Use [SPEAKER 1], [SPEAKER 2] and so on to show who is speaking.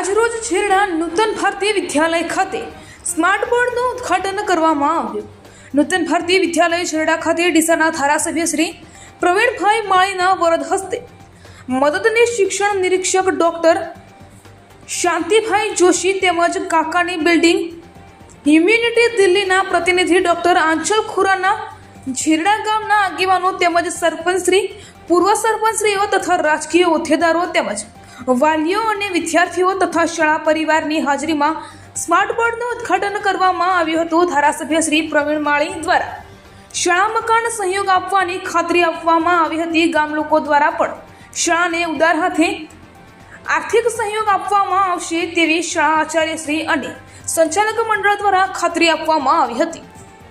[SPEAKER 1] આજરોજ છેરડા નૂતન ભારતીય વિદ્યાલય ખાતે સ્માર્ટ બોર્ડનું ઉદ્ઘાટન કરવામાં આવ્યું. નૂતન ભારતીય વિદ્યાલય છેરડા ખાતે ડીસાના ધારાસભ્ય શ્રી પ્રવીણભાઈ માળીના વરદ હસ્તે મદદનીશ શિક્ષણ નિરીક્ષક ડોક્ટર શાંતિભાઈ જોશી તેમજ કાકાની બિલ્ડિંગ યુમ્યુનિટી દિલ્હીના પ્રતિનિધિ ડોક્ટર આંચલ ખુરાના ઝીરડા ગામના આગેવાનો તેમજ સરપંચ શ્રી પૂર્વ સરપંચશ્રીઓ તથા રાજકીય હોદ્દેદારો તેમજ વાલીઓ અને વિદ્યાર્થીઓ તથા શાળા પરિવારની હાજરીમાં સ્માર્ટ બોર્ડનું ઉદ્ઘાટન કરવામાં આવ્યું હતું ધારાસભ્ય શ્રી પ્રવીણ માળી દ્વારા. શાળા મકાન સહયોગ આપવાની ખાતરી આપવામાં આવી હતી ગામ લોકો દ્વારા પણ. શાળાને ઉદાર હાથે આર્થિક સહયોગ આપવામાં આવશે તેવી શાળા આચાર્યશ્રી અને સંચાલક મંડળ દ્વારા ખાતરી આપવામાં આવી હતી.